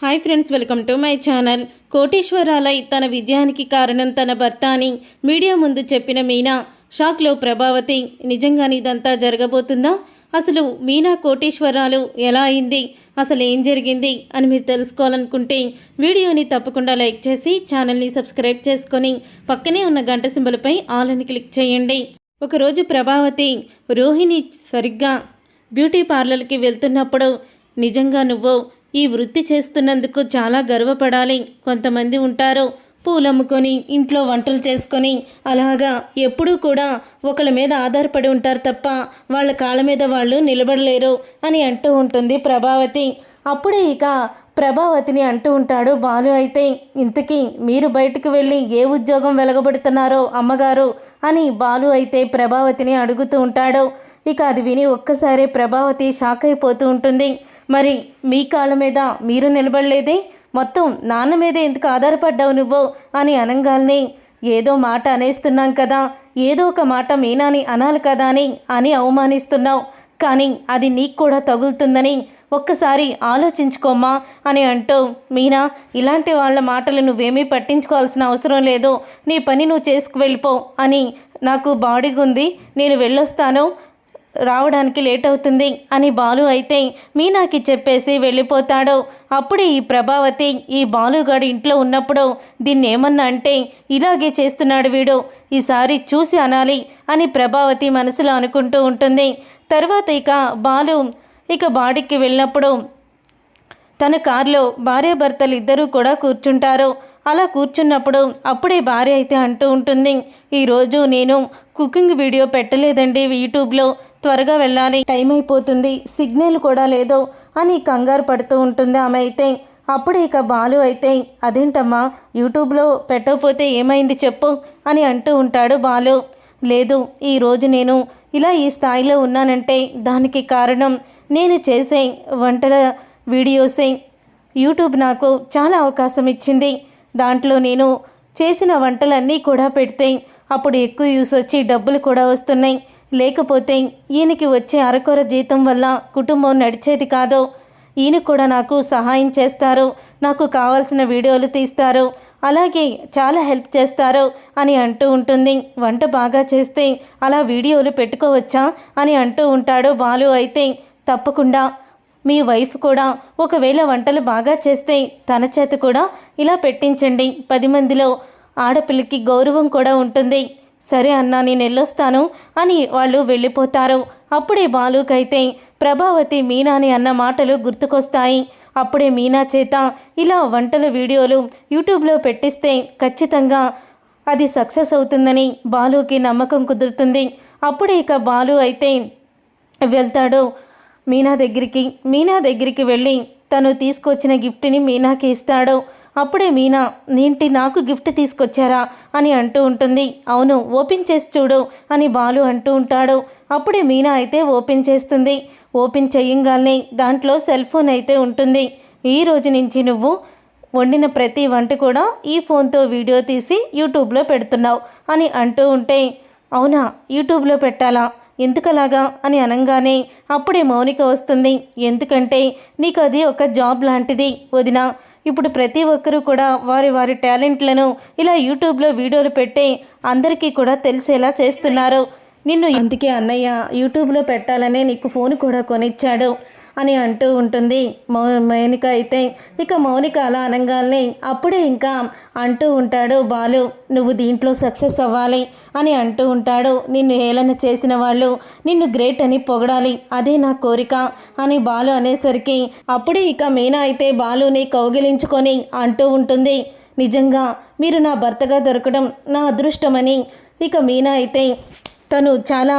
Hi friends welcome to my channel. కోటేశ్వరాలయ్ తన విజయానికి కారణం తన భర్త అని మీడియా ముందు చెప్పిన మీనా షాక్లో ప్రభావతి నిజంగానే ఇదంతా జరగబోతుందా? అసలు మీనా కోటేశ్వరాలు ఎలా అయింది? అసలు ఏం జరిగింది? అని మీరు తెలుసుకోవాలనుకుంటే వీడియోని తప్పకుండా లైక్ చేసి ఛానల్ని సబ్స్క్రైబ్ చేసుకొని పక్కనే ఉన్న గంట సింబలపై ఆల్ అని క్లిక్ చేయండి. ఒకరోజు ప్రభావతి రోహిణి సరిగ్గా బ్యూటీ పార్లర్కి వెళ్తున్నప్పుడు నిజంగా నువ్వు ఈ వృత్తి చేస్తున్నందుకు చాలా గర్వపడాలి. కొంతమంది ఉంటారు పూలమ్ముకొని ఇంట్లో వంటలు చేసుకొని అలాగా ఎప్పుడూ కూడా ఒకళ్ళ మీద ఆధారపడి ఉంటారు తప్ప వాళ్ళ కాళ్ళ మీద వాళ్ళు నిలబడలేరు అని అంటూ ఉంటుంది ప్రభావతి. అప్పుడే ఇక ప్రభావతిని అంటూ ఉంటాడు బాలు అయితే ఇంతకీ మీరు బయటకు వెళ్ళి ఏ ఉద్యోగం వెలగబడుతున్నారో అమ్మగారు? అని బాలు అయితే ప్రభావతిని అడుగుతూ ఉంటాడు. ఇక అది విని ఒక్కసారి ప్రభావతి షాక్ అయిపోతూ ఉంటుంది. మరి మీ కాళ్ళ మీద మీరు నిలబడలేదే? మొత్తం నాన్న మీద ఎందుకు ఆధారపడ్డావు నువ్వు? అని అనంగాల్ని ఏదో మాట అనేస్తున్నాం కదా ఏదో ఒక మాట మీనాని అనాలి కదా అని అని అవమానిస్తున్నావు. కానీ అది నీకు కూడా తగులుతుందని ఒక్కసారి ఆలోచించుకోమ్మా అని అంటూ మీనా ఇలాంటి వాళ్ళ మాటలు నువ్వేమీ పట్టించుకోవాల్సిన అవసరం లేదు. నీ పని నువ్వు చేసుకు వెళ్ళిపో అని నాకు బాడీగా ఉంది నేను వెళ్ళొస్తాను. రావడానికి లేట్ అవుతుంది అని బాలు అయితే మీనాకి చెప్పేసి వెళ్ళిపోతాడు. అప్పుడే ఈ ప్రభావతి ఈ బాలుగాడు ఇంట్లో ఉన్నప్పుడు దీన్ని ఏమన్నా అంటే ఇలాగే చేస్తున్నాడు వీడు. ఈసారి చూసి అనాలి అని ప్రభావతి మనసులో అనుకుంటూ ఉంటుంది. తర్వాత ఇక బాలు ఇక బాడీకి వెళ్ళినప్పుడు తన కారులో భార్యాభర్తలు ఇద్దరూ కూడా కూర్చుంటారు. అలా కూర్చున్నప్పుడు అప్పుడే భార్య అయితే అంటూ ఉంటుంది ఈరోజు నేను కుకింగ్ వీడియో పెట్టలేదండి యూట్యూబ్లో. త్వరగా వెళ్ళాలి. టైం అయిపోతుంది. సిగ్నల్ కూడా లేదు అని కంగారు పడుతూ ఉంటుంది ఆమె అయితే. అప్పుడు ఇక బాలు అయితే అదేంటమ్మా యూట్యూబ్లో పెట్టకపోతే ఏమైంది చెప్పు అని అంటూ ఉంటాడు బాలు. లేదు ఈరోజు నేను ఇలా ఈ స్థాయిలో ఉన్నానంటే దానికి కారణం నేను చేసే వంటల వీడియోసే. యూట్యూబ్ నాకు చాలా అవకాశం ఇచ్చింది. దాంట్లో నేను చేసిన వంటలన్నీ కూడా పెడితే అప్పుడు ఎక్కువ యూస్ వచ్చి డబ్బులు కూడా వస్తున్నాయి. లేకపోతే ఈయనకి వచ్చే అరకొర జీతం వల్ల కుటుంబం నడిచేది కాదు. ఈయన కూడా నాకు సహాయం చేస్తారు. నాకు కావాల్సిన వీడియోలు తీస్తారు. అలాగే చాలా హెల్ప్ చేస్తారు అని అంటూ ఉంటుంది. వంట బాగా చేస్తే అలా వీడియోలు పెట్టుకోవచ్చా అని అంటూ ఉంటాడు బాలు అయితే. తప్పకుండా. మీ వైఫ్ కూడా ఒకవేళ వంటలు బాగా చేస్తే తన చేత కూడా ఇలా పెట్టించండి. పది మందిలో ఆడపిల్లకి గౌరవం కూడా ఉంటుంది. సరే అన్నా నేను వెళ్ళొస్తాను అని వాళ్ళు వెళ్ళిపోతారు. అప్పుడే బాలుకైతే ప్రభావతి మీనాని అన్న మాటలు గుర్తుకొస్తాయి. అప్పుడే మీనా చేత ఇలా వంటల వీడియోలు యూట్యూబ్లో పెట్టిస్తే ఖచ్చితంగా అది సక్సెస్ అవుతుందని బాలుకి నమ్మకం కుదురుతుంది. అప్పుడే ఇక బాలు అయితే వెళ్తాడు మీనా దగ్గరికి. మీనా దగ్గరికి వెళ్ళి తను తీసుకొచ్చిన గిఫ్ట్ని మీనాకి ఇస్తాడు. అప్పుడే మీనా నేంటి నాకు గిఫ్ట్ తీసుకొచ్చారా? అని అంటూ ఉంటుంది. అవును ఓపెన్ చేసి చూడు అని బాలు అంటూ ఉంటాడు. అప్పుడే మీనా అయితే ఓపెన్ చేస్తుంది. ఓపెన్ చేయంగానే దాంట్లో సెల్ ఫోన్ అయితే ఉంటుంది. ఈ రోజు నుంచి నువ్వు వండిన ప్రతి వంట కూడా ఈ ఫోన్తో వీడియో తీసి యూట్యూబ్లో పెడుతున్నావు అని అంటూ ఉంటే అవునా యూట్యూబ్లో పెట్టాలా? ఎందుకలాగా? అని అనగానే అప్పుడే మౌనిక వస్తుంది. ఎందుకంటే నీకు అది ఒక జాబ్ లాంటిది వదినా. ఇప్పుడు ప్రతి ఒక్కరూ కూడా వారి వారి టాలెంట్లను ఇలా యూట్యూబ్లో వీడియోలు పెట్టి అందరికీ కూడా తెలిసేలా చేస్తున్నారు. నిన్ను అందుకే అన్నయ్య యూట్యూబ్లో పెట్టాలనే నీకు ఫోన్ కూడా కొనిచ్చాడు. అని అంటూ ఉంటుంది. మౌ మౌనిక అయితే ఇక మౌనిక అలా అనగానే అప్పుడే ఇంకా అంటూ ఉంటాడు బాలు నువ్వు దీంట్లో సక్సెస్ అవ్వాలి అని అంటూ ఉంటాడు. నిన్ను హేళన చేసిన వాళ్ళు నిన్ను గ్రేట్ అని పొగడాలి అదే నా కోరిక అని బాలు అనేసరికి అప్పుడే ఇక మీనా అయితే బాలుని కౌగిలించుకొని అంటూ ఉంటుంది. నిజంగా మీరు నా భర్తగా దొరకడం నా అదృష్టమని ఇక మీనా అయితే తను చాలా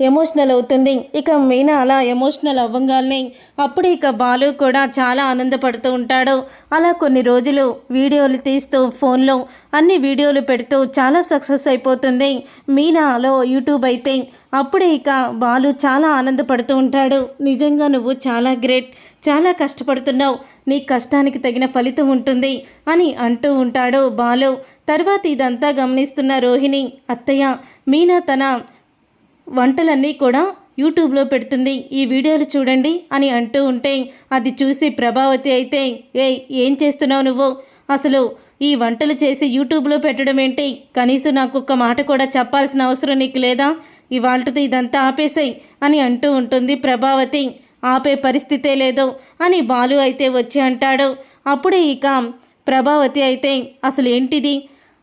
ఎమోషనల్ అవుతుంది. ఇక మీనా అలా ఎమోషనల్ అవ్వగానే అప్పుడు ఇక బాలు కూడా చాలా ఆనందపడుతూ ఉంటాడు. అలా కొన్ని రోజులు వీడియోలు తీస్తూ ఫోన్లో అన్ని వీడియోలు పెడుతూ చాలా సక్సెస్ అయిపోతుంది. మీనాలో యూట్యూబ్ అయితే అప్పుడే ఇక బాలు చాలా ఆనందపడుతూ ఉంటాడు. నిజంగా నువ్వు చాలా గ్రేట్. చాలా కష్టపడుతున్నావు. నీ కష్టానికి తగిన ఫలితం ఉంటుంది అని అంటూ ఉంటాడు బాలు. తర్వాత ఇదంతా గమనిస్తున్న రోహిణి అత్తయ్య మీనా తన వంటలన్నీ కూడా యూట్యూబ్లో పెడుతుంది. ఈ వీడియోలు చూడండి అని అంటూ ఉంటే అది చూసి ప్రభావతి అయితే ఏ ఏం చేస్తున్నావు నువ్వు? అసలు ఈ వంటలు చేసి యూట్యూబ్లో పెట్టడం ఏంటి? కనీసం నాకు ఒక్క మాట కూడా చెప్పాల్సిన అవసరం నీకు లేదా? ఇవాళతో ఇదంతా ఆపేసాయి అని అంటూ ఉంటుంది ప్రభావతి. ఆపే పరిస్థితే లేదు అని బాలు అయితే వచ్చి అంటాడు. అప్పుడే ఇక ప్రభావతి అయితే అసలు ఏంటిది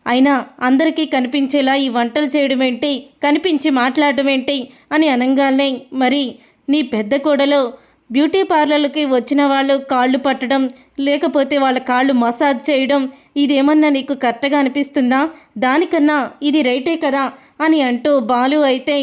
అయినా అందరికీ కనిపించేలా ఈ వంటలు చేయడమేంటి? కనిపించి మాట్లాడడం ఏంటి అని అనగానే మరి నీ పెద్ద కోడలో బ్యూటీ పార్లర్లకి వచ్చిన వాళ్ళు కాళ్ళు పట్టడం లేకపోతే వాళ్ళ కాళ్ళు మసాజ్ చేయడం ఇదేమన్నా నీకు కరెక్ట్గా అనిపిస్తుందా? దానికన్నా ఇది రైటే కదా? అని అంటూ బాలు అయితే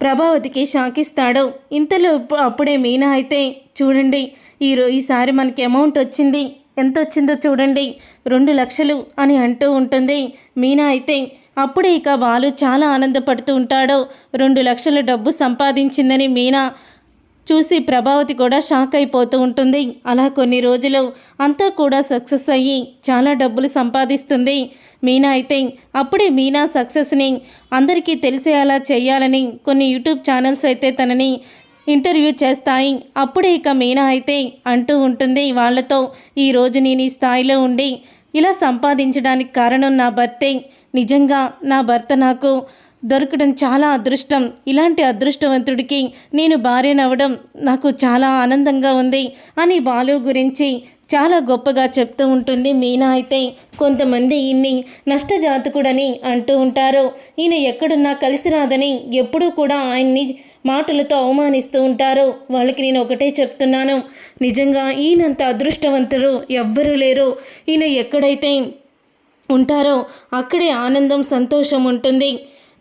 ప్రభావతికి షాకిస్తాడు. ఇంతలో అప్పుడే మీనా అయితే చూడండి ఈరో ఈసారి మనకి అమౌంట్ వచ్చింది. ఎంత వచ్చిందో చూడండి. రెండు లక్షలు అని అంటూ ఉంటుంది. మీనా అయితే అప్పుడే ఇక బాలు చాలా ఆనందపడుతూ ఉంటాడు. రెండు లక్షల డబ్బు సంపాదించిందని మీనా చూసి ప్రభావతి కూడా షాక్ అయిపోతూ ఉంటుంది. అలా కొన్ని రోజులు అంతా కూడా సక్సెస్ అయ్యి చాలా డబ్బులు సంపాదిస్తుంది. మీనా అయితే అప్పుడే మీనా సక్సెస్ని అందరికీ తెలిసేలా చేయాలని కొన్ని యూట్యూబ్ ఛానల్స్ అయితే తనని ఇంటర్వ్యూ చేస్తాయి. అప్పుడే ఇక మీనా అయితే అంటూ ఉంటుంది వాళ్ళతో ఈరోజు నేను ఈ స్థాయిలో ఉండి ఇలా సంపాదించడానికి కారణం నా భర్తే. నిజంగా నా భర్త నాకు దొరకడం చాలా అదృష్టం. ఇలాంటి అదృష్టవంతుడికి నేను భార్యనవ్వడం నాకు చాలా ఆనందంగా ఉంది అని బాలు గురించి చాలా గొప్పగా చెప్తూ ఉంటుంది మీనా అయితే. కొంతమంది ఈయన్ని నష్టజాతకుడని అంటూ ఉంటారు. ఈయన ఎక్కడున్నా కలిసి రాదని ఎప్పుడూ కూడా ఆయన్ని మాటలతో అవమానిస్తూ ఉంటారు. వాళ్ళకి నేను ఒకటే చెప్తున్నాను. నిజంగా ఈయనంత అదృష్టవంతుడు ఎవ్వరూ లేరు. ఈయన ఎక్కడైతే ఉంటారో అక్కడే ఆనందం సంతోషం ఉంటుంది.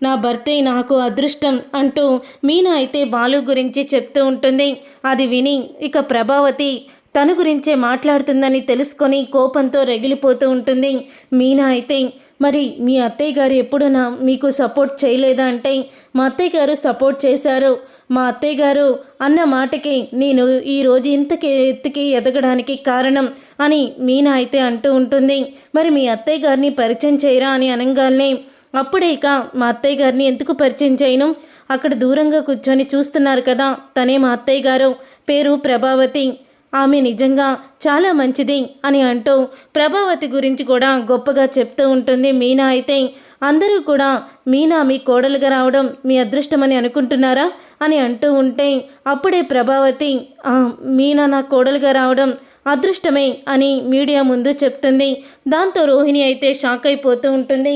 నా భర్తే నాకు అదృష్టం అంటూ మీనా అయితే బాలు గురించి చెప్తూ ఉంటుంది. అది విని ఇక ప్రభావతి తన గురించే మాట్లాడుతుందని తెలుసుకొని కోపంతో రగిలిపోతూ ఉంటుంది. మీనా అయితే మరి మీ అత్తయ్య గారు ఎప్పుడు నా మీకు సపోర్ట్ చేయలేదా అంటే మా అత్తయ్య గారు సపోర్ట్ చేశారు. మా అత్తయ్య గారు అన్న మాటకి నేను ఈరోజు ఇంతకి ఎత్తుకి ఎదగడానికి కారణం అని మీనా అయితే అంటూ ఉంటుంది. మరి మీ అత్తయ్య గారిని పరిచయం చేయరా అని అనగానే అప్పుడే ఇక మా అత్తయ్య గారిని ఎందుకు పరిచయం చేయను? అక్కడ దూరంగా కూర్చొని చూస్తున్నారు కదా తనే మా అత్తయ్య గారు. పేరు ప్రభావతి. ఆమె నిజంగా చాలా మంచిది అని అంటూ ప్రభావతి గురించి కూడా గొప్పగా చెప్తూ ఉంటుంది మీనా అయితే. అందరూ కూడా మీనా మీ కోడలుగా రావడం మీ అదృష్టమని అనుకుంటున్నారా? అని అంటూ ఉంటే అప్పుడే ప్రభావతి మీనా నా కోడలుగా రావడం అదృష్టమే అని మీడియా ముందు చెప్తుంది. దాంతో రోహిణి అయితే షాక్ అయిపోతూ ఉంటుంది.